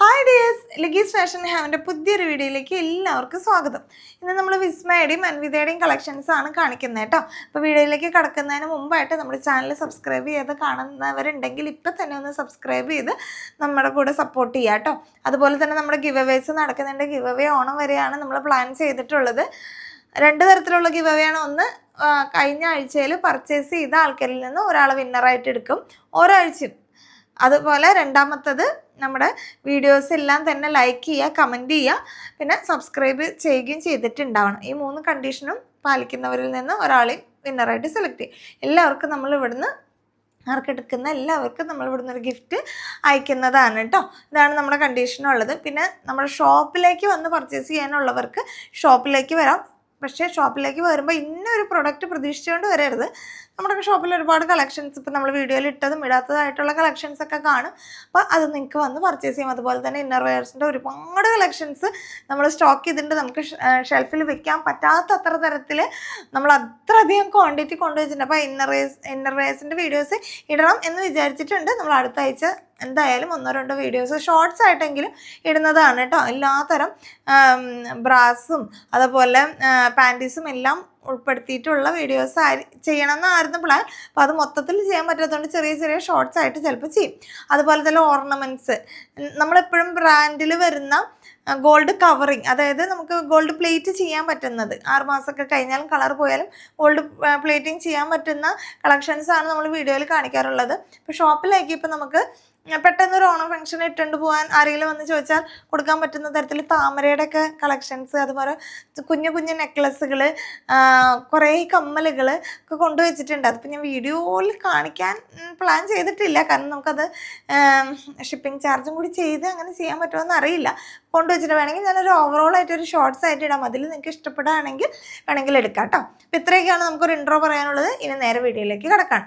Hi dears ലഗീസ് fashion ഹാവിന്റെ പുതിയൊരു വീഡിയോയിലേക്ക് എല്ലാവർക്കും സ്വാഗതം. ഇന്ന് നമ്മൾ വിസ്മയുടെയും അൻവിതയുടെയും കളക്ഷൻസ് ആണ് കാണിക്കുന്നത് കേട്ടോ. അപ്പോൾ വീഡിയോയിലേക്ക് കടക്കുന്നതിന് മുമ്പായിട്ട് നമ്മുടെ ചാനൽ സബ്സ്ക്രൈബ് ചെയ്ത് കാണുന്നവരുണ്ടെങ്കിൽ ഇപ്പം തന്നെ ഒന്ന് സബ്സ്ക്രൈബ് ചെയ്ത് നമ്മുടെ കൂടെ സപ്പോർട്ട് ചെയ്യുക കേട്ടോ. അതുപോലെ തന്നെ നമ്മുടെ ഗിവ് അവേസ് നടക്കുന്നുണ്ട്. ഗിവ് അവേ ഓണം വരെയാണ് നമ്മൾ പ്ലാൻ ചെയ്തിട്ടുള്ളത്. രണ്ട് തരത്തിലുള്ള ഗിവ് അവേ ആണ്. ഒന്ന് കഴിഞ്ഞ ആഴ്ചയിൽ പർച്ചേസ് ചെയ്ത ആൾക്കാരിൽ നിന്ന് ഒരാളെ വിന്നറായിട്ട് എടുക്കും. ഓരോ ആഴ്ചയും അതുപോലെ രണ്ടാമത്തത് നമ്മുടെ വീഡിയോസ് എല്ലാം തന്നെ ലൈക്ക് ചെയ്യുക കമന്റ് ചെയ്യുക പിന്നെ സബ്സ്ക്രൈബ് ചെയ്യുകയും ചെയ്തിട്ടുണ്ടാവണം. ഈ മൂന്ന് കണ്ടീഷനും പാലിക്കുന്നവരിൽ നിന്ന് ഒരാളെയും വിന്നറായിട്ട് സെലക്ട് ചെയ്യും എല്ലാവർക്കും നമ്മൾ ഇവിടുന്ന് ആർക്കെടുക്കുന്ന എല്ലാവർക്കും നമ്മൾ ഇവിടുന്ന് ഒരു ഗിഫ്റ്റ് അയക്കുന്നതാണ് കേട്ടോ ഇതാണ് നമ്മുടെ കണ്ടീഷനുള്ളത് പിന്നെ നമ്മുടെ ഷോപ്പിലേക്ക് വന്ന് പർച്ചേസ് ചെയ്യാനുള്ളവർക്ക് ഷോപ്പിലേക്ക് വരാം. പക്ഷേ ഷോപ്പിലേക്ക് വരുമ്പോൾ ഇന്നൊരു പ്രൊഡക്റ്റ് പ്രതീക്ഷിച്ചുകൊണ്ട് വരരുത്. നമ്മുടെ ഷോപ്പിൽ ഒരുപാട് കളക്ഷൻസ് ഇപ്പം നമ്മൾ വീഡിയോയിൽ ഇട്ടതും ഇടാത്തതായിട്ടുള്ള കളക്ഷൻസ് ഒക്കെ കാണും. അപ്പോൾ അത് നിങ്ങൾക്ക് വന്ന് പർച്ചേസ് ചെയ്യാം. അതുപോലെ തന്നെ ഇന്നർ വെയർസിന്റെ ഒരുപാട് കളക്ഷൻസ് നമ്മൾ സ്റ്റോക്ക് ചെയ്തിട്ടുണ്ട്. നമുക്ക് ഷെൽഫിൽ വെക്കാൻ പറ്റാത്ത അത്ര തരത്തിൽ നമ്മൾ അത്രയധികം ക്വാണ്ടിറ്റി കൊണ്ടുവച്ചിട്ടുണ്ട് അപ്പോൾ ഇന്നർ വെയർസ് ഇന്നർ വെയർസിന്റെ വീഡിയോസ് ഇടണം എന്ന് വിചാരിച്ചിട്ടുണ്ട്. നമ്മൾ അടുത്ത ആഴ്ച എന്തായാലും ഒന്നോ രണ്ടോ വീഡിയോസ് ഷോർട്സ് ആയിട്ടെങ്കിലും ഇടുന്നതാണ് കേട്ടോ. എല്ലാത്തരം ബ്രാസും അതുപോലെ പാന്റീസും എല്ലാം ഉൾപ്പെടുത്തിയിട്ടുള്ള വീഡിയോസ് ആയി ചെയ്യണം എന്നായിരുന്നു പ്ലാൻ അപ്പോൾ അത് മൊത്തത്തിൽ ചെയ്യാൻ പറ്റാത്തതുകൊണ്ട് ചെറിയ ചെറിയ ഷോർട്സ് ആയിട്ട് ചിലപ്പോൾ ചെയ്യും. അതുപോലെ തന്നെ ഓർണമെന്റ്സ് നമ്മളെപ്പോഴും ബ്രാൻഡിൽ വരുന്ന ഗോൾഡ് കവറിങ് അതായത് നമുക്ക് ഗോൾഡ് പ്ലേറ്റ് ചെയ്യാൻ പറ്റുന്നത്. ആറ് മാസമൊക്കെ കഴിഞ്ഞാലും കളർ പോയാലും ഗോൾഡ് പ്ലേറ്റിംഗ് ചെയ്യാൻ പറ്റുന്ന കളക്ഷൻസാണ് നമ്മൾ വീഡിയോയിൽ കാണിക്കാറുള്ളത്. ഇപ്പോൾ ഷോപ്പിലേക്ക് ഇപ്പോൾ നമുക്ക് പെട്ടെന്ന് ഒരു ഓണം ഫംഗ്ഷൻ ഇട്ടുകൊണ്ട് പോകാൻ ആരെങ്കിലും വന്ന് ചോദിച്ചാൽ കൊടുക്കാൻ പറ്റുന്ന തരത്തിൽ താമരയുടെ ഒക്കെ കളക്ഷൻസ് അതുപോലെ കുഞ്ഞു കുഞ്ഞു നെക്ലസ്സുകൾ കുറേ കമ്മലുകൾ ഒക്കെ കൊണ്ടുവച്ചിട്ടുണ്ട്. അതിപ്പോൾ ഞാൻ വീഡിയോയിൽ കാണിക്കാൻ പ്ലാൻ ചെയ്തിട്ടില്ല. കാരണം നമുക്കത് ഷിപ്പിംഗ് ചാർജും കൂടി ചെയ്ത് അങ്ങനെ ചെയ്യാൻ പറ്റുമോ അറിയില്ല. കൊണ്ടുവച്ചിട്ട് വേണമെങ്കിൽ ഞാനൊരു ഒരു ഷോർട്സ് ആയിട്ട് ഇടാം. അതിൽ നിങ്ങൾക്ക് ഇഷ്ടപ്പെടുകയാണെങ്കിൽ വേണമെങ്കിൽ എടുക്കാം കേട്ടോ. അപ്പോൾ ഇത്രയൊക്കെയാണ് നമുക്കൊരു ഇൻട്രോ പറയാനുള്ളത്. ഇനി നേരെ വീഡിയോയിലേക്ക് കിടക്കാം.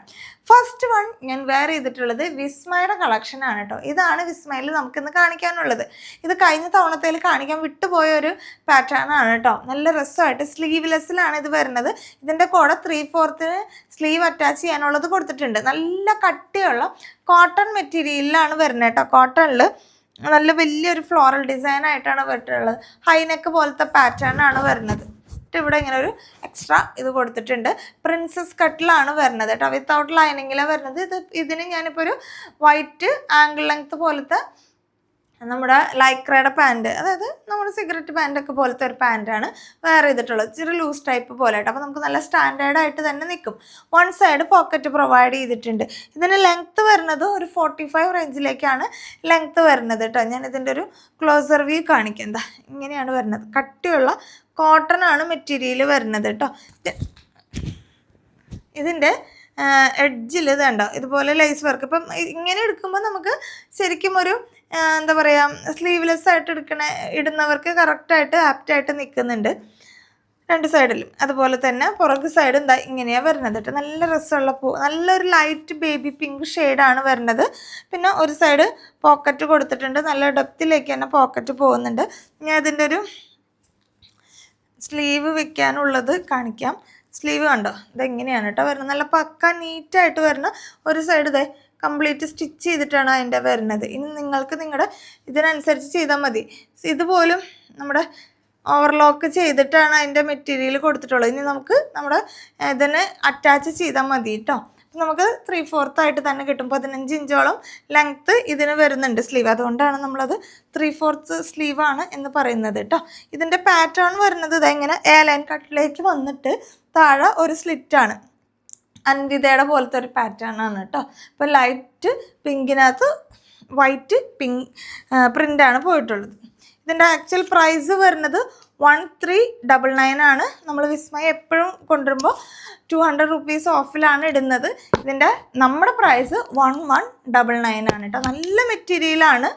ഫസ്റ്റ് വൺ ഞാൻ വെയർ ചെയ്തിട്ടുള്ളത് വിസ്മയുടെ കളക്ഷൻ ആണ് കേട്ടോ. ഇതാണ് വിസ്മയിൽ നമുക്കിന്ന് കാണിക്കാനുള്ളത്. ഇത് കഴിഞ്ഞ തവണത്തേൽ കാണിക്കാൻ വിട്ടുപോയ ഒരു പാറ്റേൺ ആണ് കേട്ടോ. നല്ല രസമായിട്ട് സ്ലീവ്ലെസ്സിലാണ് ഇത് വരുന്നത്. ഇതിന്റെ കൂടെ ത്രീ ഫോർത്തിന് സ്ലീവ് അറ്റാച്ച് ചെയ്യാനുള്ളത് കൊടുത്തിട്ടുണ്ട്. നല്ല കട്ടിയുള്ള കോട്ടൺ മെറ്റീരിയലിലാണ് വരുന്നത് കേട്ടോ. കോട്ടണിൽ നല്ല വലിയൊരു ഫ്ലോറൽ ഡിസൈൻ ആയിട്ടാണ് വരുന്നത് ഹൈനെക്ക് പോലത്തെ പാറ്റേൺ ആണ് വരുന്നത്. ഇവിടെ ഇങ്ങനെ ഒരു എക്സ്ട്രാ ഇത് കൊടുത്തിട്ടുണ്ട്. പ്രിൻസസ് കട്ടിലാണ് വരുന്നത് കേട്ടോ. വിത്തൗട്ട് ലൈനിങ്ങിലാണ് വരുന്നത്. ഇത് ഇതിന് ഞാനിപ്പോൾ ഒരു വൈറ്റ് ആംഗിൾ ലെങ്ത് പോലത്തെ നമ്മുടെ ലൈക്രയുടെ പാന്റ് അതായത് നമ്മുടെ സിഗരറ്റ് പാന്റൊക്കെ പോലത്തെ ഒരു പാന്റാണ് വെയർ ചെയ്തിട്ടുള്ളത്. ഇച്ചിരി ലൂസ് ടൈപ്പ് പോലെ ആയിട്ട് അപ്പോൾ നമുക്ക് നല്ല സ്റ്റാൻഡേർഡായിട്ട് തന്നെ നിൽക്കും. വൺ സൈഡ് പോക്കറ്റ് പ്രൊവൈഡ് ചെയ്തിട്ടുണ്ട്. ഇതിന് ലെങ്ത്ത് വരുന്നത് ഒരു ഫോർട്ടി ഫൈവ് റേഞ്ചിലേക്കാണ് ലെങ്ത്ത് വരുന്നത് കേട്ടോ ഞാൻ ഇതിന്റെ ഒരു ക്ലോസർ വ്യൂ കാണിക്കാം. എന്താ? ഇങ്ങനെയാണ് വരുന്നത്. കട്ടിയുള്ള കോട്ടൺ ആണ് മെറ്റീരിയൽ വരുന്നത് കേട്ടോ ഇത് ഇതിന്റെ എഡ്ജിൽ ഇതുണ്ടോ ഇതുപോലെ ലൈസ് വർക്ക് ഇപ്പം ഇങ്ങനെ എടുക്കുമ്പോൾ നമുക്ക് ശരിക്കും ഒരു എന്താ പറയുക സ്ലീവ്ലെസ് ആയിട്ട് എടുക്കണ ഇടുന്നവർക്ക് കറക്റ്റായിട്ട് ആപ്റ്റായിട്ട് നിൽക്കുന്നുണ്ട് രണ്ട് സൈഡിലും അതുപോലെ തന്നെ പുറക് സൈഡും എന്താ ഇങ്ങനെയാണ് വരുന്നത് കേട്ടോ. നല്ല രസമുള്ള പൂ നല്ലൊരു ലൈറ്റ് ബേബി പിങ്ക് ഷെയ്ഡാണ് വരുന്നത്. പിന്നെ ഒരു സൈഡ് പോക്കറ്റ് കൊടുത്തിട്ടുണ്ട്. നല്ല ഡെപ്തിലേക്ക് തന്നെ പോക്കറ്റ് പോകുന്നുണ്ട്. ഞാൻ ഇതിന്റെ ഒരു സ്ലീവ് വെക്കാനുള്ളത് കാണിക്കാം. സ്ലീവ് കണ്ടോ? ഇതെങ്ങനെയാണ് കേട്ടോ വരുന്നത്. നല്ല പക്ക നീറ്റായിട്ട് വരുന്ന ഒരു സൈഡ് ഇതേ കംപ്ലീറ്റ് സ്റ്റിച്ച് ചെയ്തിട്ടാണ് അതിന്റെ വരുന്നത്. ഇനി നിങ്ങൾക്ക് നിങ്ങളുടെ ഇതിനനുസരിച്ച് ചെയ്താൽ മതി. ഇതുപോലും നമ്മുടെ ഓവർലോക്ക് ചെയ്തിട്ടാണ് അതിന്റെ മെറ്റീരിയൽ കൊടുത്തിട്ടുള്ളത്. ഇനി നമുക്ക് നമ്മുടെ ഇതിന് അറ്റാച്ച് ചെയ്താൽ മതി കേട്ടോ നമുക്ക് ത്രീ ഫോർത്ത് ആയിട്ട് തന്നെ കിട്ടും. പതിനഞ്ച് ഇഞ്ചോളം ലെങ്ത്ത് ഇതിന് വരുന്നുണ്ട് സ്ലീവ് അതുകൊണ്ടാണ് നമ്മളത് ത്രീ ഫോർത്ത് സ്ലീവാണ് എന്ന് പറയുന്നത് കേട്ടോ ഇതിന്റെ പാറ്റേൺ വരുന്നത് ഇതെങ്ങനെ എ ലൈൻ കട്ടിലേക്ക് വന്നിട്ട് താഴെ ഒരു സ്ലിറ്റാണ് അൻവിതയുടെ പോലത്തെ ഒരു പാറ്റേൺ ആണ് കേട്ടോ. അപ്പോൾ ലൈറ്റ് പിങ്കിനകത്ത് വൈറ്റ് പിങ്ക് പ്രിന്റാണ് പോയിട്ടുള്ളത്. ഇതിന്റെ ആക്ച്വൽ പ്രൈസ് വരുന്നത് വൺ ത്രീ ഡബിൾ നയൻ ആണ്. നമ്മൾ വിസ്മയ എപ്പോഴും കൊണ്ടുവരുമ്പോൾ ടു ഹൺഡ്രഡ് റുപ്പീസ് ഓഫിലാണ് ഇടുന്നത്. ഇതിന്റെ നമ്മുടെ price one one double nine ആണ് കേട്ടോ. നല്ല മെറ്റീരിയലാണ്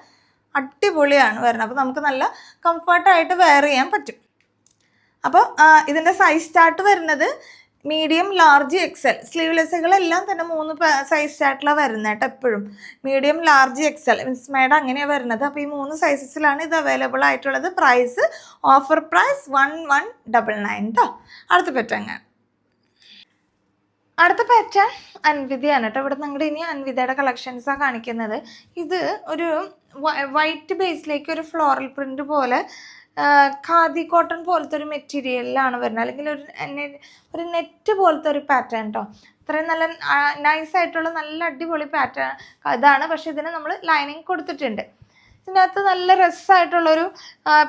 അടിപൊളിയാണ് വരുന്നത്. അപ്പോൾ നമുക്ക് നല്ല കംഫർട്ടായിട്ട് വെയർ ചെയ്യാൻ പറ്റും. അപ്പോൾ ഇതിന്റെ സൈസ് ചാർട്ട് വരുന്നത് മീഡിയം ലാർജ് എക്സൽ സ്ലീവ്ലെസ്സുകളെല്ലാം തന്നെ മൂന്ന് സൈസ് ആയിട്ടുള്ള വരുന്നത് കേട്ടോ എപ്പോഴും. Medium large XL means medium അങ്ങനെയാണ് വരുന്നത്. അപ്പോൾ ഈ മൂന്ന് സൈസസിലാണ് ഇത് അവൈലബിൾ ആയിട്ടുള്ളത്. Price offer price one one double nine കേട്ടോ അടുത്ത പറ്റങ്ങ അടുത്ത പാറ്റേൺ അൻവിതയാണ് കേട്ടോ ഇവിടെ നിങ്ങളുടെ ഇനി അൻവിതയുടെ കളക്ഷൻസാണ് കാണിക്കുന്നത്. ഇത് ഒരു വൈറ്റ് ബേസിലേക്ക് ഒരു ഫ്ലോറൽ പ്രിന്റ് പോലെ ഖാദി കോട്ടൺ പോലത്തെ ഒരു മെറ്റീരിയലിലാണ് വരുന്നത്. അല്ലെങ്കിൽ ഒരു ഒരു നെറ്റ് പോലത്തെ ഒരു പാറ്റേൺ കേട്ടോ അത്രയും നല്ല നൈസായിട്ടുള്ള നല്ല അടിപൊളി പാറ്റേൺ ഇതാണ്. പക്ഷെ ഇതിന് നമ്മൾ ലൈനിങ് കൊടുത്തിട്ടുണ്ട്. ഇതിനകത്ത് നല്ല രസമായിട്ടുള്ളൊരു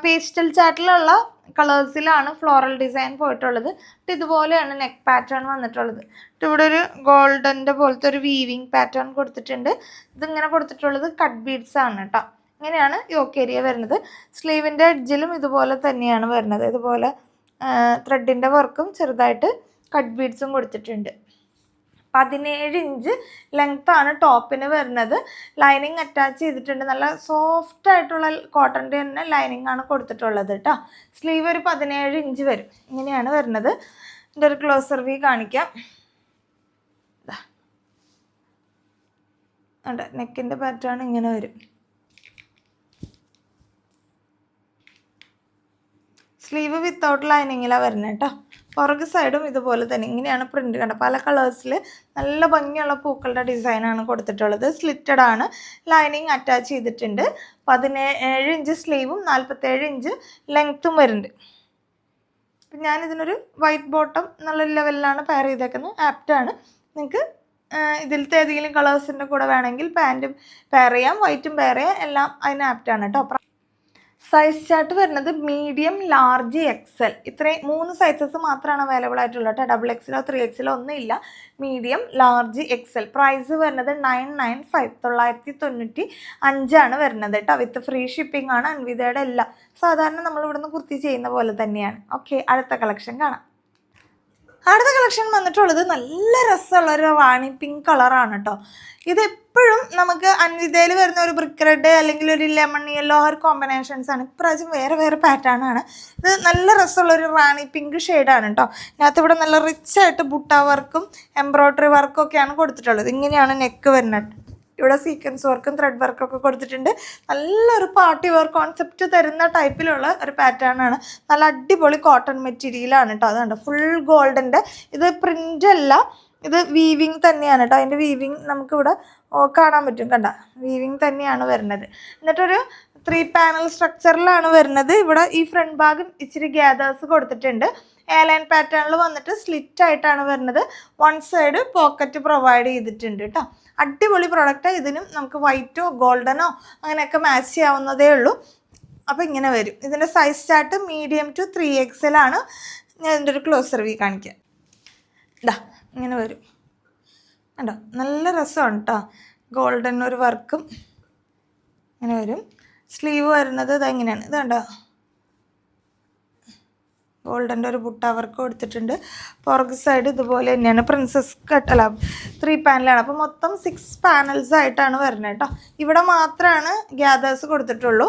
പേസ്റ്റൽ ചാറ്റിലുള്ള കളേഴ്സിലാണ് ഫ്ലോറൽ ഡിസൈൻ പോയിട്ടുള്ളത്. ഇതുപോലെയാണ് നെക്ക് പാറ്റേൺ വന്നിട്ടുള്ളത്. ഇവിടെ ഒരു ഗോൾഡന്റെ പോലത്തെ ഒരു വീവിങ് പാറ്റേൺ കൊടുത്തിട്ടുണ്ട്. ഇതിങ്ങനെ കൊടുത്തിട്ടുള്ളത് കട്ട് ബീഡ്സ് ആണ് കേട്ടോ ഇങ്ങനെയാണ് യോക്ക് ഏരിയ വരുന്നത്. സ്ലീവിന്റെ എഡ്ജിലും ഇതുപോലെ തന്നെയാണ് വരുന്നത്. ഇതുപോലെ ത്രെഡിന്റെ വർക്കും ചെറുതായിട്ട് കട്ട് ബീഡ്സും കൊടുത്തിട്ടുണ്ട്. പതിനേഴ് ഇഞ്ച് ലെങ്ത് ആണ് ടോപ്പിന് വരുന്നത്. ലൈനിങ് അറ്റാച്ച് ചെയ്തിട്ടുണ്ട്. നല്ല സോഫ്റ്റ് ആയിട്ടുള്ള കോട്ടന്റെ തന്നെ ലൈനിങ് ആണ് കൊടുത്തിട്ടുള്ളത് കേട്ടോ. സ്ലീവ് ഒരു പതിനേഴ് ഇഞ്ച് വരും. ഇങ്ങനെയാണ് വരുന്നത്. എന്റെ ഒരു ക്ലോസർ വ്യൂ കാണിക്കാം. നെക്കിന്റെ പാറ്റേൺ ഇങ്ങനെ വരും. സ്ലീവ് വിത്തൗട്ട് ലൈനിങ്ങിലാണ് വരുന്നത് കേട്ടോ പുറക് സൈഡും ഇതുപോലെ തന്നെ. ഇങ്ങനെയാണ് പ്രിന്റ് കണ്ടത്. പല കളേഴ്സിൽ നല്ല ഭംഗിയുള്ള പൂക്കളുടെ ഡിസൈനാണ് കൊടുത്തിട്ടുള്ളത്. സ്ലിറ്റഡ് ആണ്. ലൈനിങ് അറ്റാച്ച് ചെയ്തിട്ടുണ്ട്. പതിനേഴ് ഇഞ്ച് സ്ലീവും നാൽപ്പത്തേഴ് ഇഞ്ച് ലെങ്ത്തും വരുന്നുണ്ട്. അപ്പം ഞാനിതിനൊരു വൈറ്റ് ബോട്ടം എന്നുള്ള ലെവലിലാണ് പെയർ ചെയ്തേക്കുന്നത്. ആപ്റ്റാണ് നിങ്ങൾക്ക് ഇതിലത്തെ ഏതെങ്കിലും കളേഴ്സിന്റെ കൂടെ വേണമെങ്കിൽ പാന്റും പെയർ ചെയ്യാം. വൈറ്റും പെയർ ചെയ്യാം. എല്ലാം അതിന് ആപ്റ്റാണ് കേട്ടോ സൈസ് ചാർട്ട് വരുന്നത് മീഡിയം ലാർജ് എക്സൽ ഇത്രയും മൂന്ന് സൈസസ് മാത്രമാണ് അവൈലബിൾ ആയിട്ടുള്ളത് കേട്ടോ. ഡബിൾ എക്സലോ ത്രീ എക്സലോ ഒന്നും ഇല്ല. മീഡിയം ലാർജ് എക്സൽ പ്രൈസ് വരുന്നത് നയൻ നയൻ ഫൈവ് തൊള്ളായിരത്തി തൊണ്ണൂറ്റി അഞ്ചാണ് വരുന്നത് കേട്ടോ. വിത്ത് ഫ്രീ ഷിപ്പിംഗ് ആണ് അൻവിതയുടെ എല്ലാം. സാധാരണ നമ്മൾ ഇവിടുന്ന് കുർത്തി ചെയ്യുന്ന പോലെ തന്നെയാണ്. ഓക്കെ അടുത്ത കളക്ഷൻ കാണാം. അടുത്ത കളക്ഷൻ വന്നിട്ടുള്ളത് നല്ല രസമുള്ള ഒരു റാണി പിങ്ക് കളറാണ് കേട്ടോ ഇത് എപ്പോഴും നമുക്ക് അൻവിതയിൽ വരുന്ന ഒരു ബ്രിക്ക് റെഡ് അല്ലെങ്കിൽ ഒരു ലെമൺ യെല്ലോ ഒരു കോമ്പിനേഷൻസ് ആണ്. ഇപ്രാവശ്യം വേറെ വേറെ പാറ്റേൺ ആണ്. ഇത് നല്ല രസമുള്ള ഒരു റാണി പിങ്ക് ഷെയ്ഡാണ് കേട്ടോ ഇതിനകത്ത് ഇവിടെ നല്ല റിച്ച് ആയിട്ട് ബുട്ട വർക്കും എംബ്രോയ്ഡറി വർക്കും ഒക്കെയാണ് കൊടുത്തിട്ടുള്ളത്. ഇങ്ങനെയാണ് നെക്ക് വരുന്നത്. ഇവിടെ സീക്വൻസ് വർക്കും ത്രെഡ് വർക്കും ഒക്കെ കൊടുത്തിട്ടുണ്ട്. നല്ലൊരു പാർട്ടി വെയർ കോൺസെപ്റ്റ് തരുന്ന ടൈപ്പിലുള്ള ഒരു പാറ്റേൺ ആണ്. നല്ല അടിപൊളി കോട്ടൺ മെറ്റീരിയലാണ് കേട്ടോ അതുകൊണ്ട് ഫുൾ ഗോൾഡിന്റെ ഇത് പ്രിന്റ് അല്ല. ഇത് വീവിങ് തന്നെയാണ് കേട്ടോ അതിന്റെ വീവിങ് നമുക്കിവിടെ കാണാൻ പറ്റും. കണ്ട? വീവിങ് തന്നെയാണ് വരുന്നത്. എന്നിട്ടൊരു ത്രീ പാനൽ സ്ട്രക്ചറിലാണ് വരുന്നത്. ഇവിടെ ഈ ഫ്രണ്ട് ഭാഗം ഇച്ചിരി ഗ്യാദേഴ്സ് കൊടുത്തിട്ടുണ്ട്. എയർലൈൻ പാറ്റേണിൽ വന്നിട്ട് സ്ലിറ്റ് ആയിട്ടാണ് വരുന്നത്. വൺ സൈഡ് പോക്കറ്റ് പ്രൊവൈഡ് ചെയ്തിട്ടുണ്ട് കേട്ടോ അടിപൊളി പ്രൊഡക്റ്റ് ഇതിനും നമുക്ക് വൈറ്റോ ഗോൾഡനോ അങ്ങനെയൊക്കെ മാച്ച് ചെയ്യാവുന്നതേ ഉള്ളൂ. അപ്പോൾ ഇങ്ങനെ വരും. ഇതിന്റെ size chart medium to three എക്സലാണ് ഞാൻ ഇതിന്റെ ഒരു ക്ലോസ് റിവ്യൂ കാണിക്കാം. ഇതാ ഇങ്ങനെ വരും. കണ്ടോ? നല്ല രസമാണ് കേട്ടോ ഗോൾഡൻ ഒരു വർക്കും ഇങ്ങനെ വരും. സ്ലീവ് വരുന്നത് ഇതെങ്ങനെയാണ്? ഇത് കണ്ടോ? ഗോൾഡന്റെ ഒരു ബുട്ട വർക്ക് കൊടുത്തിട്ടുണ്ട്. പുറക് സൈഡ് ഇതുപോലെ തന്നെയാണ്. പ്രിൻസസ് കട്ട് അല്ല ത്രീ പാനലാണ് അപ്പോൾ മൊത്തം സിക്സ് പാനൽസ് ആയിട്ടാണ് വരുന്നത് കേട്ടോ. ഇവിടെ മാത്രമാണ് ഗ്യാദേഴ്സ് കൊടുത്തിട്ടുള്ളൂ.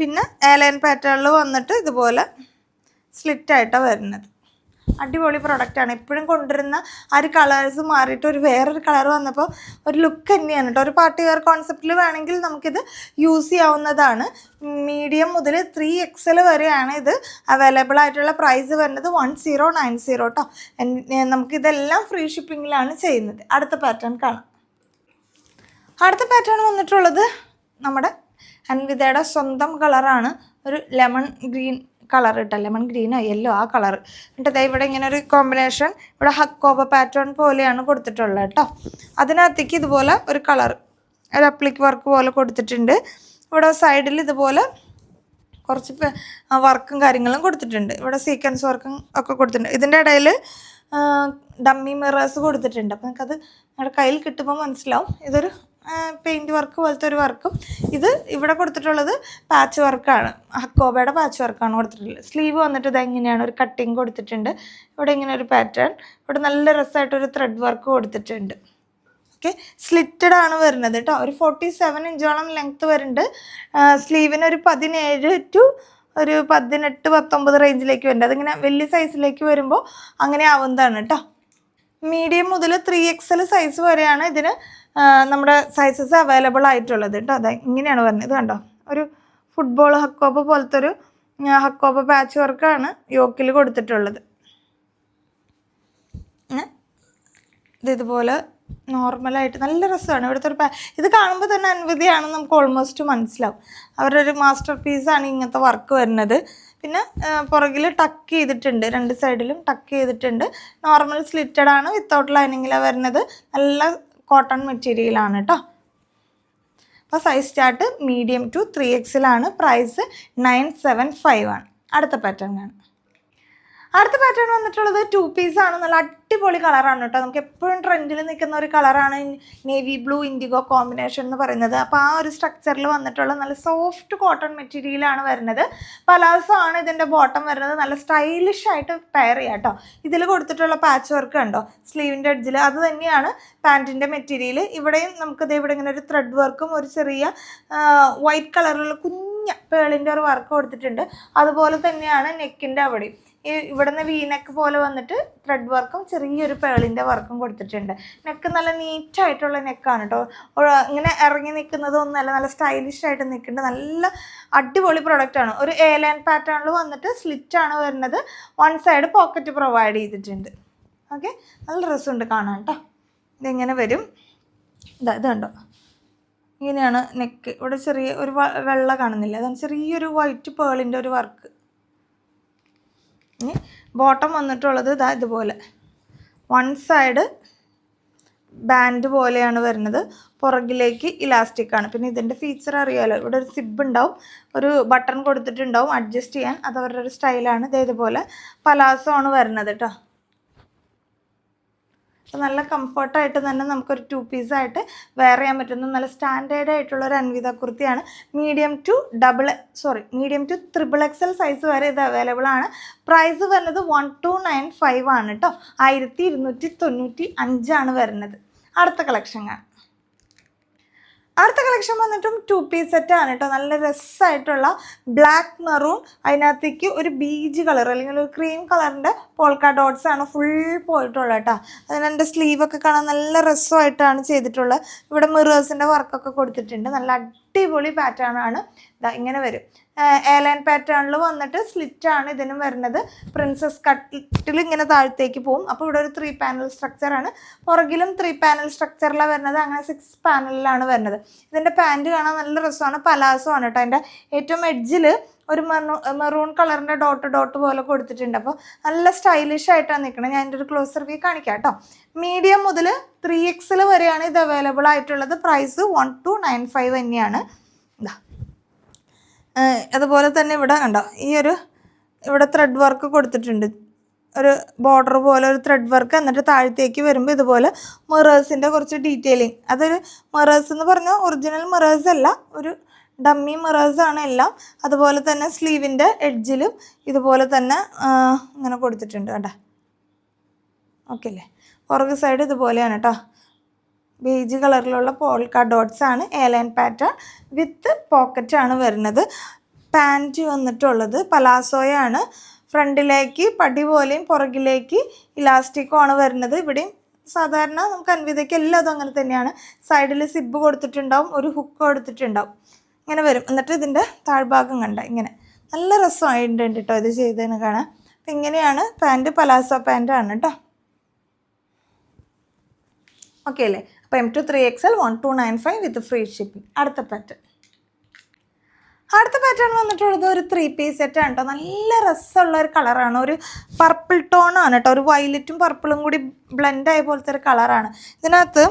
പിന്നെ ഏലൈൻ പാറ്റേണിൽ വന്നിട്ട് ഇതുപോലെ സ്ലിറ്റായിട്ടാണ് വരുന്നത്. അടിപൊളി പ്രൊഡക്റ്റാണ് എപ്പോഴും കൊണ്ടുവരുന്ന ആ ഒരു കളേഴ്സ് മാറിയിട്ട് ഒരു വേറൊരു കളർ വന്നപ്പോൾ ഒരു ലുക്ക് തന്നെയാണ് കേട്ടോ. ഒരു പാർട്ടി വെയർ കോൺസെപ്റ്റിൽ വേണമെങ്കിൽ നമുക്കിത് യൂസ് ചെയ്യാവുന്നതാണ്. മീഡിയം മുതൽ ത്രീ എക്സൽ വരെയാണ് ഇത് അവൈലബിൾ ആയിട്ടുള്ള പ്രൈസ് വരുന്നത് വൺ സീറോ നയൻ സീറോ കേട്ടോ നമുക്കിതെല്ലാം ഫ്രീ ഷിപ്പിങ്ങിലാണ് ചെയ്യുന്നത്. അടുത്ത പാറ്റേൺ കാണാം. അടുത്ത പാറ്റേൺ വന്നിട്ടുള്ളത് നമ്മുടെ അൻവിതയുടെ സ്വന്തം കളറാണ് ഒരു ലെമൺ ഗ്രീൻ കളർ ഇട്ട ലെമൺ ഗ്രീനോ യെല്ലോ ആ കളർ എന്നിട്ട് ഇവിടെ ഇങ്ങനെ ഒരു കോമ്പിനേഷൻ ഇവിടെ ഹക്കോബ പാറ്റേൺ പോലെയാണ് കൊടുത്തിട്ടുള്ളത് കേട്ടോ അതിനകത്തേക്ക് ഇതുപോലെ ഒരു കളർ ഒരു അപ്ലിക് വർക്ക് പോലെ കൊടുത്തിട്ടുണ്ട്. ഇവിടെ സൈഡിൽ ഇതുപോലെ കുറച്ച് വർക്കും കാര്യങ്ങളും കൊടുത്തിട്ടുണ്ട്. ഇവിടെ സീക്വൻസ് വർക്കും ഒക്കെ കൊടുത്തിട്ടുണ്ട്. ഇതിന്റെ ഇടയിൽ ഡമ്മി മിറേഴ്സ് കൊടുത്തിട്ടുണ്ട്. അപ്പോൾ നിങ്ങൾക്കത് നിങ്ങളുടെ കയ്യിൽ കിട്ടുമ്പോൾ മനസ്സിലാവും. ഇതൊരു പെയിന്റ് വർക്ക് പോലത്തെ ഒരു വർക്കും ഇത് ഇവിടെ കൊടുത്തിട്ടുള്ളത് പാച്ച് വർക്കാണ് ഹക്കോബയുടെ പാച്ച് വർക്കാണ് കൊടുത്തിട്ടുള്ളത്. സ്ലീവ് വന്നിട്ട് ഇത് എങ്ങനെയാണ് ഒരു കട്ടിങ് കൊടുത്തിട്ടുണ്ട്. ഇവിടെ ഇങ്ങനെ ഒരു പാറ്റേൺ ഇവിടെ നല്ല രസമായിട്ടൊരു ത്രെഡ് വർക്ക് കൊടുത്തിട്ടുണ്ട്. ഓക്കെ സ്ലിറ്റഡ് ആണ് വരുന്നത് കേട്ടോ. ഒരു ഫോർട്ടി സെവൻ ഇഞ്ചോളം ലെങ്ത്ത് വരുന്നുണ്ട്. സ്ലീവിന് ഒരു പതിനേഴ് ടു ഒരു പതിനെട്ട് പത്തൊമ്പത് റേഞ്ചിലേക്ക് വരുന്നുണ്ട്. അതിങ്ങനെ വലിയ സൈസിലേക്ക് വരുമ്പോൾ അങ്ങനെ ആവുന്നതാണ് കേട്ടോ. മീഡിയം മുതൽ ത്രീ എക്സൽ സൈസ് വരെയാണ് ഇതിന് നമ്മുടെ സൈസസ് അവൈലബിൾ ആയിട്ടുള്ളത് കേട്ടോ. അതെ ഇങ്ങനെയാണ് വരുന്നത് കണ്ടോ. ഒരു ഫുട്ബോൾ ഹക്കോപ്പ് പോലത്തെ ഒരു ഹക്കോപ്പ് പാച്ച് വർക്കാണ് യോക്കിൽ കൊടുത്തിട്ടുള്ളത്. ഇതുപോലെ നോർമലായിട്ട് നല്ല രസമാണ്. ഇവിടുത്തെ ഒരു ഇത് കാണുമ്പോൾ തന്നെ അൻവതിയാണെന്ന് നമുക്ക് ഓൾമോസ്റ്റ് മനസ്സിലാവും. അവരുടെ ഒരു മാസ്റ്റർ പീസാണ് ഇങ്ങനത്തെ വർക്ക് വരുന്നത്. പിന്നെ പുറകിൽ ടക്ക് ചെയ്തിട്ടുണ്ട്. രണ്ട് സൈഡിലും ടക്ക് ചെയ്തിട്ടുണ്ട്. നോർമൽ സ്ലിറ്റഡ് ആണ് വിത്തൗട്ട് ലൈനിങ്ങിലാണ് വരുന്നത്. നല്ല കോട്ടൺ മെറ്റീരിയലാണ് കേട്ടോ അപ്പോൾ size start medium to three എക്സിലാണ് price nine seven five ആണ്. അടുത്ത പാറ്റേൺ ആണ് അടുത്ത പാറ്റേൺ വന്നിട്ടുള്ളത് ടു പീസ് ആണ്. നല്ല അടിപൊളി കളറാണ് കേട്ടോ. നമുക്ക് എപ്പോഴും ട്രെൻഡിൽ നിൽക്കുന്ന ഒരു കളറാണ് നേവി ബ്ലൂ ഇൻഡിഗോ കോമ്പിനേഷൻ എന്ന് പറയുന്നത്. അപ്പോൾ ആ ഒരു സ്ട്രക്ചറിൽ വന്നിട്ടുള്ള നല്ല സോഫ്റ്റ് കോട്ടൺ മെറ്റീരിയലാണ് വരുന്നത്. പലാസോ ആണ് ഇതിന്റെ ബോട്ടം വരുന്നത്. നല്ല സ്റ്റൈലിഷ് ആയിട്ട് പെയർ ചെയ്യാം കേട്ടോ. ഇതിൽ കൊടുത്തിട്ടുള്ള പാച്ച് വർക്ക് ഉണ്ടോ സ്ലീവിന്റെ എഡ്ജിൽ അത് തന്നെയാണ് പാന്റിന്റെ മെറ്റീരിയൽ ഇവിടെയും നമുക്കത് ഇവിടെ ഇങ്ങനെ ഒരു ത്രെഡ് വർക്കും ഒരു ചെറിയ വൈറ്റ് കളറിലുള്ള കുഞ്ഞ പേളിന്റെ ഒരു വർക്ക് കൊടുത്തിട്ടുണ്ട്. അതുപോലെ തന്നെയാണ് നെക്കിന്റെ അവിടെയും. ഇവിടുന്ന് വീനെക്ക് പോലെ വന്നിട്ട് ത്രെഡ് വർക്കും ചെറിയൊരു പേളിന്റെ വർക്കും കൊടുത്തിട്ടുണ്ട്. നെക്ക് നല്ല നീറ്റായിട്ടുള്ള നെക്കാണ് കേട്ടോ ഇങ്ങനെ ഇറങ്ങി നിൽക്കുന്നതൊന്നുമല്ല നല്ല സ്റ്റൈലിഷ് ആയിട്ട് നിൽക്കുന്നുണ്ട് നല്ല അടിപൊളി പ്രൊഡക്റ്റാണ് ഒരു എ ലൈൻ പാറ്റേണിൽ വന്നിട്ട് സ്ലിറ്റാണ് വരുന്നത്. വൺ സൈഡ് പോക്കറ്റ് പ്രൊവൈഡ് ചെയ്തിട്ടുണ്ട്. ഓക്കെ നല്ല രസമുണ്ട് കാണാൻ കേട്ടോ ഇതിങ്ങനെ വരും? ഇതാ ഇതുണ്ടോ ഇങ്ങനെയാണ് നെക്ക് ഇവിടെ ചെറിയ ഒരു വെള്ള കാണുന്നില്ല. അതാണ് ചെറിയൊരു വൈറ്റ് പേളിന്റെ ഒരു വർക്ക് ഇനി ബോട്ടം വന്നിട്ടുള്ളത് ഇതാ ഇതുപോലെ. വൺ സൈഡ് ബാൻഡ് പോലെയാണ് വരുന്നത്. പുറകിലേക്ക് ഇലാസ്റ്റിക് ആണ്. പിന്നെ ഇതിന്റെ ഫീച്ചർ അറിയാമല്ലോ ഇവിടെ ഒരു സിബ് ഉണ്ടാവും. ഒരു ബട്ടൺ കൊടുത്തിട്ടുണ്ടാവും. അഡ്ജസ്റ്റ് ചെയ്യാൻ. അത് അവരുടെ ഒരു സ്റ്റൈലാണ് ഇതേതുപോലെ പലാസോ ആണ് വരുന്നത് കേട്ടോ അപ്പോൾ നല്ല കംഫർട്ടായിട്ട് തന്നെ നമുക്കൊരു ടു പീസായിട്ട് വെയർ ചെയ്യാൻ പറ്റുന്ന. നല്ല സ്റ്റാൻഡേർഡ് ആയിട്ടുള്ള ഒരു അൻവിത കുർത്തിയാണ്. Medium to double sorry medium to triple XL size വരെ ഇത് അവൈലബിൾ ആണ്. പ്രൈസ് വരുന്നത് വൺ ടു നയൻ ഫൈവ് ആണ് കേട്ടോ ആയിരത്തി ഇരുന്നൂറ്റി തൊണ്ണൂറ്റി അഞ്ചാണ് വരുന്നത്. അടുത്ത കളക്ഷൻ കാണാം. അടുത്ത കളക്ഷൻ വന്നിട്ടും ടു പീസ് ആണ് കേട്ടോ നല്ല രസമായിട്ടുള്ള ബ്ലാക്ക് മെറൂൺ അതിനകത്തേക്ക് ഒരു ബീജ് കളർ അല്ലെങ്കിൽ ഒരു ക്രീം കളറിന്റെ പോൾക്ക ഡോട്ട്സ് ആണ് ഫുൾ പോയിട്ടുള്ളത് കേട്ടോ അതിന് എന്റെ സ്ലീവൊക്കെ കാണാൻ നല്ല രസമായിട്ടാണ് ചെയ്തിട്ടുള്ളത്. ഇവിടെ മിറേഴ്സിന്റെ വർക്കൊക്കെ കൊടുത്തിട്ടുണ്ട്. നല്ല അടിപൊളി പാറ്റേൺ ആണ്. ഇങ്ങനെ വരും. എയർലൈൻ പാറ്റേണിൽ വന്നിട്ട് സ്ലിറ്റ് ആണ് ഇതിനും വരുന്നത്. പ്രിൻസസ് കട്ടിൽ ഇങ്ങനെ താഴത്തേക്ക് പോകും അപ്പോൾ ഇവിടെ ഒരു ത്രീ പാനൽ സ്ട്രക്ചറാണ് പുറകിലും ത്രീ പാനൽ സ്ട്രക്ചറിലാണ് വരുന്നത്. അങ്ങനെ സിക്സ് പാനലിലാണ് വരുന്നത്. ഇതിന്റെ പാന്റ് കാണാൻ നല്ല രസമാണ്. പലാസോ ആണ് കേട്ടോ അതിന്റെ ഏറ്റവും എഡ്ജിൽ ഒരു മെറൂ മെറൂൺ കളറിന്റെ ഡോട്ട് ഡോട്ട് പോലെ കൊടുത്തിട്ടുണ്ട്. അപ്പോൾ നല്ല സ്റ്റൈലിഷ് ആയിട്ടാണ് നിൽക്കുന്നത് ഞാൻ എന്റെ ഒരു ക്ലോസർ വ്യൂ കാണിക്കാം കേട്ടോ മീഡിയം മുതൽ ത്രീ എക്സിൽ വരെയാണ് ഇത് അവൈലബിൾ ആയിട്ടുള്ളത്. Price one two nine five തന്നെയാണ്. ഇതാ അതുപോലെ തന്നെ ഇവിടെ കണ്ടോ ഈ ഒരു ഇവിടെ ത്രെഡ് വർക്ക് കൊടുത്തിട്ടുണ്ട്. ഒരു ബോർഡർ പോലെ ഒരു ത്രെഡ് വർക്ക് എന്നിട്ട് താഴത്തേക്ക് വരുമ്പോൾ ഇതുപോലെ മിറേഴ്സിന്റെ കുറച്ച് ഡീറ്റെയിലിങ് അതൊരു മിറേഴ്സ് എന്ന് പറഞ്ഞാൽ ഒറിജിനൽ മിറേഴ്സ് അല്ല ഒരു ഡമ്മി മിറേഴ്സ് ആണ് എല്ലാം. അതുപോലെ തന്നെ സ്ലീവിന്റെ എഡ്ജിലും ഇതുപോലെ തന്നെ ഇങ്ങനെ കൊടുത്തിട്ടുണ്ട് കേട്ടോ ഓക്കെ അല്ലേ പുറകു സൈഡ് ഇതുപോലെയാണ് കേട്ടോ ബേജ് കളറിലുള്ള പോൾക്ക ഡോട്ട്സ് ആണ്. എയർലൈൻ പാറ്റേൺ വിത്ത് പോക്കറ്റ് ആണ് വരുന്നത്. പാന്റ് വന്നിട്ടുള്ളത് പലാസോയാണ് ഫ്രണ്ടിലേക്ക് പടി പോലെയും പുറകിലേക്ക് ഇലാസ്റ്റിക്കും ആണ് വരുന്നത്. ഇവിടെയും സാധാരണ നമുക്ക് അൻവിതയ്ക്ക് എല്ലാതും അങ്ങനെ തന്നെയാണ്. സൈഡിൽ സിബ് കൊടുത്തിട്ടുണ്ടാവും ഒരു ഹുക്ക് കൊടുത്തിട്ടുണ്ടാവും. ഇങ്ങനെ വരും. എന്നിട്ട് ഇതിന്റെ താഴ്ഭാഗം കണ്ട ഇങ്ങനെ. നല്ല രസമായിട്ടുണ്ട് കേട്ടോ ഇത് ചെയ്തതിന് കാണാൻ. അപ്പം ഇങ്ങനെയാണ് പാന്റ് പലാസോ പാന്റാണ് കേട്ടോ. ഓക്കെ അല്ലേ? അപ്പോൾ M to three X L one two nine five with free shipping അടുത്ത പാറ്റേൺ അടുത്ത പാറ്റേൺ വന്നിട്ടുള്ളത് ഒരു ത്രീ പീസ് സെറ്റാണ് കേട്ടോ നല്ല രസമുള്ള ഒരു കളറാണ് ഒരു പർപ്പിൾ ടോണാണ് കേട്ടോ ഒരു വയലറ്റും പർപ്പിളും കൂടി ബ്ലെൻഡ് ആയ പോലത്തെ ഒരു കളറാണ് ഇതിനകത്ത്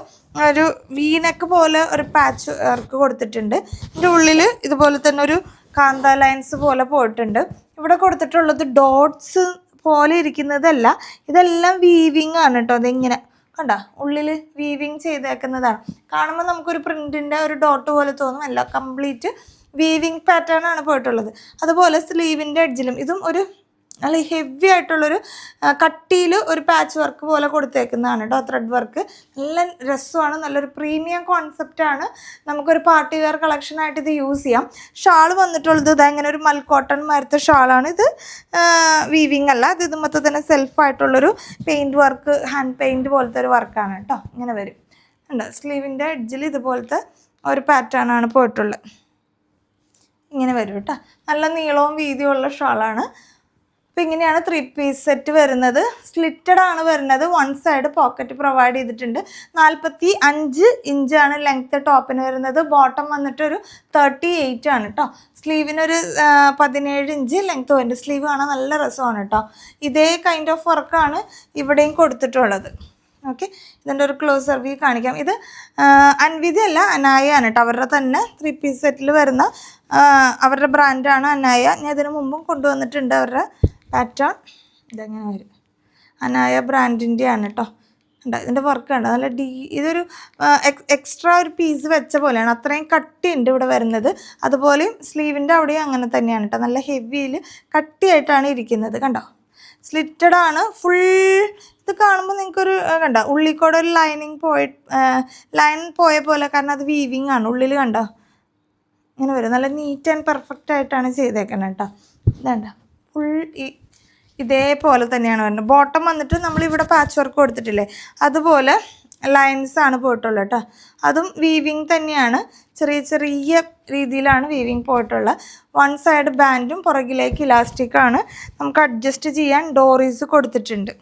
ഒരു വീനക്ക് പോലെ ഒരു പാച്ച് വർക്ക് കൊടുത്തിട്ടുണ്ട്. ഇതിന്റെ ഉള്ളിൽ ഇതുപോലെ തന്നെ ഒരു കാന്ത ലൈൻസ് പോലെ പോയിട്ടുണ്ട്. ഇവിടെ കൊടുത്തിട്ടുള്ളത് ഡോട്ട്സ് പോലെ ഇരിക്കുന്നതല്ല. ഇതെല്ലാം വീവിങ് ആണ് കേട്ടോ അതിങ്ങനെ കണ്ട? ഉള്ളിൽ വീവിങ് ചെയ്തേക്കുന്നതാണ്. കാണുമ്പോൾ നമുക്കൊരു പ്രിന്റിന്റെ ഒരു ഡോട്ട് പോലെ തോന്നും. അല്ല കംപ്ലീറ്റ് വീവിങ് പാറ്റേൺ ആണ് പോയിട്ടുള്ളത്. അതുപോലെ സ്ലീവിന്റെ എഡ്ജിലും ഇതും ഒരു നല്ല ഹെവി ആയിട്ടുള്ളൊരു കട്ടിയിൽ ഒരു പാച്ച് വർക്ക് പോലെ കൊടുത്തേക്കുന്നതാണ് കേട്ടോ ത്രെഡ് വർക്ക് നല്ല രസമാണ് നല്ലൊരു പ്രീമിയം കോൺസെപ്റ്റാണ് നമുക്കൊരു പാർട്ടി വെയർ കളക്ഷനായിട്ട് ഇത് യൂസ് ചെയ്യാം. ഷാൾ വന്നിട്ടുള്ളത് ഇതാ അങ്ങനെ ഒരു മൽക്കോട്ടൺ മരത്തെ ഷാളാണ്. ഇത് വീവിങ് അല്ല ഇത് ഇതുമത്തെ തന്നെ സെൽഫായിട്ടുള്ളൊരു പെയിന്റ് വർക്ക് ഹാൻഡ് പെയിന്റ് പോലത്തെ ഒരു വർക്കാണ് കേട്ടോ ഇങ്ങനെ വരും. ഉണ്ട് സ്ലീവിന്റെ എഡ്ജിൽ ഇതുപോലത്തെ ഒരു പാറ്റേൺ ആണ് പോയിട്ടുള്ളത്. ഇങ്ങനെ വരും കേട്ടോ. നല്ല നീളവും വീതിയുള്ള ഷാളാണ് അപ്പോൾ ഇങ്ങനെയാണ് ത്രീ പീസ് സെറ്റ് വരുന്നത്. സ്ലിറ്റഡ് ആണ് വരുന്നത്. വൺ സൈഡ് പോക്കറ്റ് പ്രൊവൈഡ് ചെയ്തിട്ടുണ്ട്. നാൽപ്പത്തി അഞ്ച് ഇഞ്ചാണ് ലെങ്ത്ത് ടോപ്പിന് വരുന്നത്. ബോട്ടം വന്നിട്ട് ഒരു തേർട്ടി എയ്റ്റ് ആണ് കേട്ടോ. സ്ലീവിനൊരു പതിനേഴ് ഇഞ്ച് ലെങ്ത്ത് വരുന്നുണ്ട് സ്ലീവ് കാണാൻ നല്ല രസമാണ് കേട്ടോ. ഇതേ കൈൻഡ് ഓഫ് വർക്കാണ് ഇവിടെയും കൊടുത്തിട്ടുള്ളത്. ഓക്കെ ഇതിന്റെ ഒരു ക്ലോസർ വ്യൂ കാണിക്കാം. ഇത് അൻവിധി അല്ല അനായാണ് കേട്ടോ. അവരുടെ തന്നെ ത്രീ പീസ് സെറ്റിൽ വരുന്ന അവരുടെ ബ്രാൻഡാണ് അനായ. ഞാൻ ഇതിനു മുമ്പും കൊണ്ടുവന്നിട്ടുണ്ട് അവരുടെ പാറ്റേൺ. ഇതെങ്ങനെ വരും? അനായ ബ്രാൻഡിന്റെ ആണ് കേട്ടോ ഉണ്ട് ഇതിന്റെ വർക്ക് ഉണ്ട് നല്ല ഡീ ഇതൊരു എക്സ്ട്രാ ഒരു പീസ് വെച്ച പോലെയാണ്. അത്രയും കട്ടിയുണ്ട് ഇവിടെ വരുന്നത്. അതുപോലെയും സ്ലീവിന്റെ അവിടെയും അങ്ങനെ തന്നെയാണ് കേട്ടോ നല്ല ഹെവിയിൽ കട്ടിയായിട്ടാണ് ഇരിക്കുന്നത്. കണ്ടോ? സ്ലിറ്റഡ് ആണ്. ഫുൾ ഇത് കാണുമ്പോൾ നിങ്ങൾക്കൊരു കണ്ടോ കണ്ടോ? ഉള്ളിക്കൂടെ ഒരു ലൈനിങ് പോയി ലൈൻ പോയ പോലെ. കാരണം അത് വീവിങ് ആണ് ഉള്ളിൽ കണ്ടോ? ഇങ്ങനെ വരും. നല്ല നീറ്റ് ആൻഡ് പെർഫെക്റ്റ് ആയിട്ടാണ് ചെയ്തേക്കുന്നത് കേട്ടോ ഇതാണ്ട. ഫുൾ ഈ ഇതേപോലെ തന്നെയാണ് വരുന്നത്. ബോട്ടം വന്നിട്ട് നമ്മൾ ഇവിടെ പാച്ച് വർക്ക് കൊടുത്തിട്ടില്ലേ? അതുപോലെ ലൈൻസ് ആണ് പോയിട്ടുള്ളത് കേട്ടോ അതും വീവിങ് തന്നെയാണ്. ചെറിയ ചെറിയ രീതിയിലാണ് വീവിങ് പോയിട്ടുള്ളത് വൺ സൈഡ് ബാൻഡും പുറകിലേക്ക് ഇലാസ്റ്റിക്കാണ് നമുക്ക് അഡ്ജസ്റ്റ് ചെയ്യാൻ ഡോറീസ് കൊടുത്തിട്ടുണ്ട്.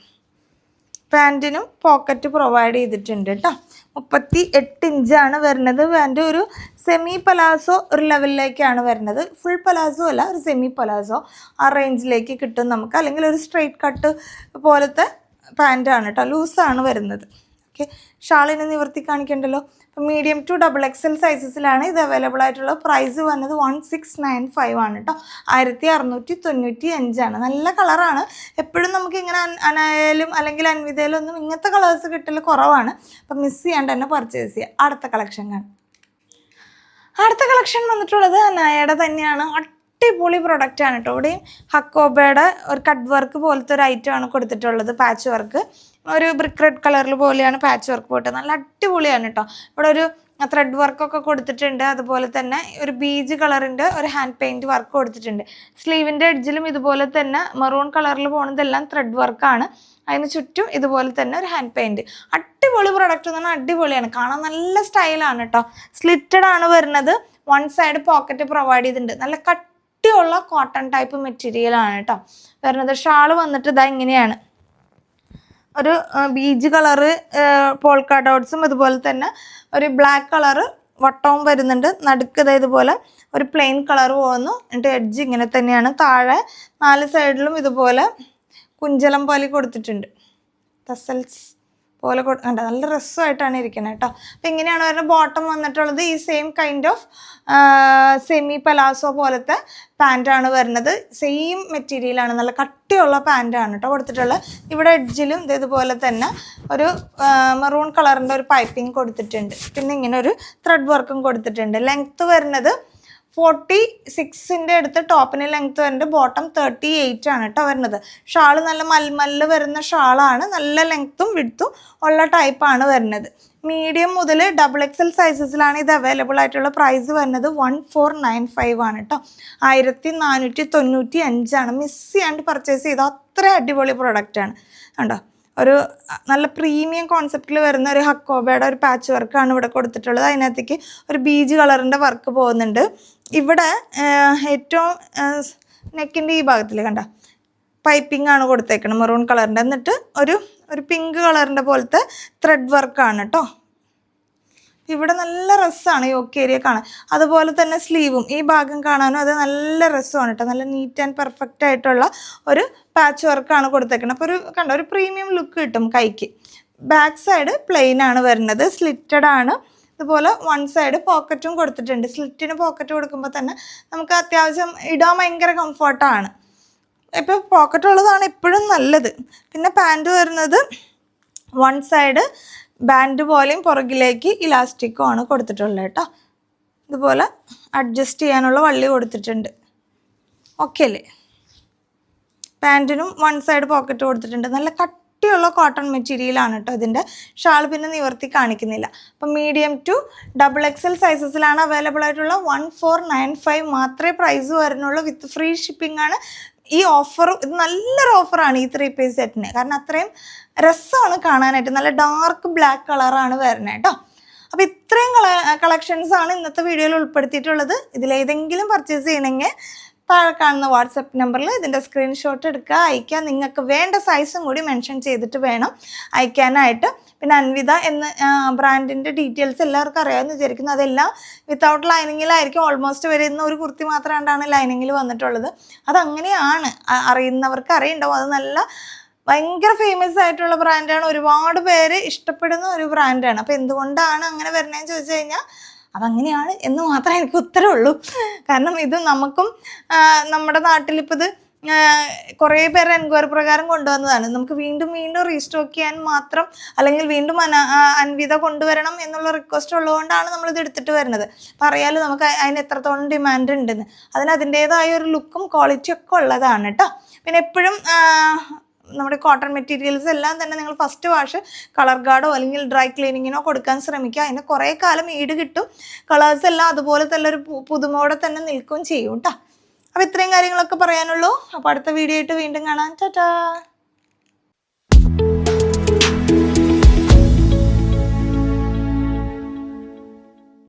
പാന്റിനും പോക്കറ്റ് പ്രൊവൈഡ് ചെയ്തിട്ടുണ്ട് കേട്ടോ മുപ്പത്തി എട്ട് ഇഞ്ചാണ് വരുന്നത്. പാന്റ് ഒരു സെമി പലാസോ ഒരു ലെവലിലേക്കാണ് വരുന്നത്. ഫുൾ പലാസോ അല്ല ഒരു സെമി പലാസോ ആ റേഞ്ചിലേക്ക് കിട്ടും നമുക്ക്. അല്ലെങ്കിൽ ഒരു സ്ട്രെയിറ്റ് കട്ട് പോലത്തെ പാന്റാണ് കേട്ടോ ലൂസാണ് വരുന്നത്. ഓക്കെ. ഷാളിനെ നിവർത്തി കാണിക്കണ്ടല്ലോ? അപ്പോൾ മീഡിയം ടു ഡബിൾ എക്സൽ സൈസസിലാണ് ഇത് അവൈലബിൾ ആയിട്ടുള്ള പ്രൈസ് വന്നത് വൺ സിക്സ് നയൻ ഫൈവ് ആണ് കേട്ടോ ആയിരത്തി അറുന്നൂറ്റി തൊണ്ണൂറ്റി അഞ്ചാണ് നല്ല കളറാണ്. എപ്പോഴും നമുക്ക് ഇങ്ങനെ അനായാലും അല്ലെങ്കിൽ അൻവിതയിലും ഒന്നും ഇങ്ങനത്തെ കളേഴ്സ് കിട്ടൽ കുറവാണ്. അപ്പം മിസ് ചെയ്യാണ്ട് തന്നെ പർച്ചേസ് ചെയ്യുക അടുത്ത കളക്ഷൻ കാണാം. അടുത്ത കളക്ഷൻ വന്നിട്ടുള്ളത് അനായയുടെ തന്നെയാണ്. അടിപൊളി പ്രൊഡക്റ്റ് ആണ് കേട്ടോ ഇവിടെയും ഹക്കോബയുടെ ഒരു കട്ട് വർക്ക് പോലത്തെ ഒരു ഐറ്റം ആണ് കൊടുത്തിട്ടുള്ളത് പാച്ച് വർക്ക് ഒരു ബ്രിക്ക് റെഡ് കളറിൽ പോലെയാണ് പാച്ച് വർക്ക് പോയിട്ട് നല്ല അടിപൊളിയാണ് കേട്ടോ ഇവിടെ ഒരു ത്രെഡ് വർക്കൊക്കെ കൊടുത്തിട്ടുണ്ട്. അതുപോലെ തന്നെ ഒരു ബീജ് കളറിന്റെ ഒരു ഹാൻഡ് പെയിന്റ് വർക്ക് കൊടുത്തിട്ടുണ്ട്. സ്ലീവിന്റെ എഡ്ജിലും ഇതുപോലെ തന്നെ മെറൂൺ കളറിൽ പോകുന്നതെല്ലാം ത്രെഡ് വർക്കാണ് അതിന് ചുറ്റും ഇതുപോലെ തന്നെ ഒരു ഹാൻഡ് പെയിന്റ് അടിപൊളി പ്രൊഡക്റ്റ് എന്ന് പറഞ്ഞാൽ അടിപൊളിയാണ്. കാണാൻ നല്ല സ്റ്റൈലാണ് കേട്ടോ സ്ലിറ്റഡ് ആണ് വരുന്നത്. വൺ സൈഡ് പോക്കറ്റ് പ്രൊവൈഡ് ചെയ്തിട്ടുണ്ട് നല്ല കട്ടിയുള്ള കോട്ടൺ ടൈപ്പ് മെറ്റീരിയൽ ആണ് കേട്ടോ വരുന്നത്. ഷാൾ വന്നിട്ട് ഇതാ ഇങ്ങനെയാണ്. ഒരു ബീജ് കളറ് പോൾക്ക ഡോട്ട്സും അതുപോലെ തന്നെ ഒരു ബ്ലാക്ക് കളറ് വട്ടവും വരുന്നുണ്ട്. നടുക്ക് ദേ ഇതുപോലെ ഒരു പ്ലെയിൻ കളർ പോകുന്നു എന്നിട്ട് എഡ്ജ് ഇങ്ങനെ തന്നെയാണ്. താഴെ നാല് സൈഡിലും ഇതുപോലെ കുഞ്ചലം പോലെ കൊടുത്തിട്ടുണ്ട്. ടസൽസ് പോലെ കൊടുക്കണ്ട കണ്ട? നല്ല രസമായിട്ടാണ് ഇരിക്കുന്നത് കേട്ടോ അപ്പം ഇങ്ങനെയാണ് വരുന്നത് ബോട്ടം വന്നിട്ടുള്ളത്. ഈ same kind of semi palazzo പോലത്തെ പാന്റാണ് വരുന്നത്. സെയിം മെറ്റീരിയലാണ് നല്ല കട്ടിയുള്ള പാന്റാണ് കേട്ടോ കൊടുത്തിട്ടുള്ളത്. ഇവിടെ എഡ്ജിലും ഇതേതുപോലെ തന്നെ ഒരു മെറൂൺ കളറിന്റെ ഒരു പൈപ്പിംഗ് കൊടുത്തിട്ടുണ്ട്. പിന്നെ ഇങ്ങനെ ഒരു ത്രെഡ് വർക്കും കൊടുത്തിട്ടുണ്ട്. ലെങ്ത്ത് വരുന്നത് ഫോർട്ടി സിക്സിന്റെ അടുത്ത് ടോപ്പിന് ലെങ്ത് വരുന്നുണ്ട്. ബോട്ടം തേർട്ടി എയ്റ്റ് ആണ് കേട്ടോ വരുന്നത്. ഷാൾ നല്ല മൽമല്ല് വരുന്ന ഷാളാണ്. നല്ല ലെങ്ത്തും വിടുത്തും ഉള്ള ടൈപ്പാണ് വരുന്നത്. മീഡിയം മുതൽ ഡബിൾ എക്സൽ സൈസസിലാണ് ഇത് അവൈലബിൾ ആയിട്ടുള്ള പ്രൈസ് വരുന്നത് വൺ ഫോർ നയൻ ഫൈവ് ആണ് കേട്ടോ ആയിരത്തി നാനൂറ്റി തൊണ്ണൂറ്റി അഞ്ചാണ് മിസ് ചെയ്യാണ്ട് പർച്ചേസ് ചെയ്ത അത്ര അടിപൊളി പ്രൊഡക്റ്റാണ് കണ്ടോ? ഒരു നല്ല പ്രീമിയം കോൺസെപ്റ്റിൽ വരുന്ന ഒരു ഹക്കോബയുടെ ഒരു പാച്ച് വർക്കാണ് ഇവിടെ കൊടുത്തിട്ടുള്ളത്. അതിനകത്തേക്ക് ഒരു ബീജ് കളറിന്റെ വർക്ക് പോകുന്നുണ്ട്. ഇവിടെ ഏറ്റവും നെക്കിന്റെ ഈ ഭാഗത്തിൽ കണ്ട പൈപ്പിംഗ് ആണ് കൊടുത്തേക്കുന്നത് മെറൂൺ കളറിന്റെ. എന്നിട്ട് ഒരു ഒരു പിങ്ക് കളറിന്റെ പോലത്തെ ത്രെഡ് വർക്കാണ് കേട്ടോ. ഇവിടെ നല്ല രസമാണ് യോക്ക് ഏരിയ കാണാൻ. അതുപോലെ തന്നെ സ്ലീവും ഈ ഭാഗം കാണാനും അത് നല്ല രസമാണ് കേട്ടോ. നല്ല നീറ്റ് ആൻഡ് പെർഫെക്റ്റ് ആയിട്ടുള്ള ഒരു പാച്ച് വർക്കാണ് കൊടുത്തേക്കുന്നത് അപ്പോൾ ഒരു കണ്ടോ ഒരു പ്രീമിയം ലുക്ക് കിട്ടും കൈക്ക്. ബാക്ക് സൈഡ് പ്ലെയിൻ ആണ് വരുന്നത്. സ്ലിറ്റഡ് ആണ്. ഇതുപോലെ വൺ സൈഡ് പോക്കറ്റും കൊടുത്തിട്ടുണ്ട്. സ്ലിറ്റിന് പോക്കറ്റ് കൊടുക്കുമ്പോൾ തന്നെ നമുക്ക് അത്യാവശ്യം ഇടാൻ ഭയങ്കര കംഫർട്ടാണ് ഇപ്പോൾ പോക്കറ്റ് ഉള്ളതാണ് എപ്പോഴും നല്ലത്. പിന്നെ പാന്റ് വരുന്നത് വൺ സൈഡ് ബാൻഡ് പോലെയും പുറകിലേക്ക് ഇലാസ്റ്റിക്കും ആണ് കൊടുത്തിട്ടുള്ളത് കേട്ടോ. ഇതുപോലെ അഡ്ജസ്റ്റ് ചെയ്യാനുള്ള വള്ളി കൊടുത്തിട്ടുണ്ട്. ഓക്കെ അല്ലേ? പാന്റിനും വൺ സൈഡ് പോക്കറ്റ് കൊടുത്തിട്ടുണ്ട്. നല്ല കട്ടിയുള്ള കോട്ടൺ മെറ്റീരിയലാണ് കേട്ടോ ഇതിന്റെ ഷാൾ പിന്നെ നിവർത്തി കാണിക്കുന്നില്ല. അപ്പം മീഡിയം ടു ഡബിൾ എക്സൽ സൈസസിലാണ് അവൈലബിൾ ആയിട്ടുള്ള വൺ ഫോർ നയൻ ഫൈവ് മാത്രമേ പ്രൈസ് വരുന്നുള്ളൂ. വിത്ത് ഫ്രീ ഷിപ്പിംഗ് ആണ്. ഈ ഓഫർ ഇത് നല്ലൊരു ഓഫറാണ് ഈ ത്രീ പീസ് സെറ്റിന് കാരണം അത്രയും രസമാണ് കാണാനായിട്ട്. നല്ല ഡാർക്ക് ബ്ലാക്ക് കളറാണ് വരുന്നത് കേട്ടോ അപ്പോൾ ഇത്രയും കള കളക്ഷൻസ് ആണ് ഇന്നത്തെ വീഡിയോയിൽ ഉൾപ്പെടുത്തിയിട്ടുള്ളത്. ഇതിലേതെങ്കിലും പർച്ചേസ് ചെയ്യണമെങ്കിൽ താഴെ കാണുന്ന വാട്സപ്പ് നമ്പറിൽ ഇതിന്റെ സ്ക്രീൻഷോട്ട് എടുക്കുക. അയക്കുക നിങ്ങൾക്ക് വേണ്ട സൈസും കൂടി മെൻഷൻ ചെയ്തിട്ട് വേണം അയക്കാനായിട്ട് പിന്നെ അൻവിത എന്ന ബ്രാൻഡിന്റെ ഡീറ്റെയിൽസ് എല്ലാവർക്കും അറിയാമെന്ന് വിചാരിക്കുന്നു. അതെല്ലാം വിത്തൗട്ട് ലൈനിങ്ങിലായിരിക്കും ഓൾമോസ്റ്റ് വരുന്ന ഒരു കുർത്തി മാത്രമാണ് ലൈനിങ്ങിൽ വന്നിട്ടുള്ളത്. അതങ്ങനെയാണ് അറിയുന്നവർക്ക് അറിയുണ്ടാവും. അത് നല്ല ഭയങ്കര ഫേമസ് ആയിട്ടുള്ള ബ്രാൻഡാണ് ഒരുപാട് പേര് ഇഷ്ടപ്പെടുന്ന ഒരു ബ്രാൻഡാണ് അപ്പോൾ എന്തുകൊണ്ടാണ് അങ്ങനെ വരണേന്ന് ചോദിച്ചു കഴിഞ്ഞാൽ അതങ്ങനെയാണ് എന്ന് മാത്രമേ എനിക്ക് ഉത്തരമുള്ളൂ കാരണം ഇത് നമുക്കും നമ്മുടെ നാട്ടിലിപ്പോൾ ഇത് കുറേ പേര് എൻക്വയറി പ്രകാരം കൊണ്ടുവന്നതാണ്. നമുക്ക് വീണ്ടും വീണ്ടും റീസ്റ്റോക്ക് ചെയ്യാൻ മാത്രം അല്ലെങ്കിൽ വീണ്ടും അന അൻവിത കൊണ്ടുവരണം എന്നുള്ള റിക്വസ്റ്റ് ഉള്ളതുകൊണ്ടാണ് നമ്മളിത് എടുത്തിട്ട് വരുന്നത്. അപ്പോൾ അറിയാലോ നമുക്ക് അതിന് എത്രത്തോളം ഡിമാൻഡ് ഉണ്ടെന്ന്. അതിന് അതിന്റേതായ ഒരു ലുക്കും ക്വാളിറ്റിയും ഒക്കെ ഉള്ളതാണ് കേട്ടോ. പിന്നെ എപ്പോഴും നമ്മുടെ കോട്ടൺ മെറ്റീരിയൽസ് എല്ലാം തന്നെ നിങ്ങൾ ഫസ്റ്റ് വാഷ് കളർ ഗാർഡോ അല്ലെങ്കിൽ ഡ്രൈ ക്ലീനിങ്ങിനോ കൊടുക്കാൻ ശ്രമിക്കുക. അതിന് കുറേ കാലം ഈട് കിട്ടും. കളേഴ്സ് എല്ലാം അതുപോലെ തന്നെ ഒരു പുതുമോടെ തന്നെ നിൽക്കുകയും ചെയ്യും കേട്ടോ അപ്പോൾ ഇത്രയും കാര്യങ്ങളൊക്കെ പറയാനുള്ളൂ. അപ്പോൾ അടുത്ത വീഡിയോ ആയിട്ട് വീണ്ടും കാണാം. ടാറ്റാ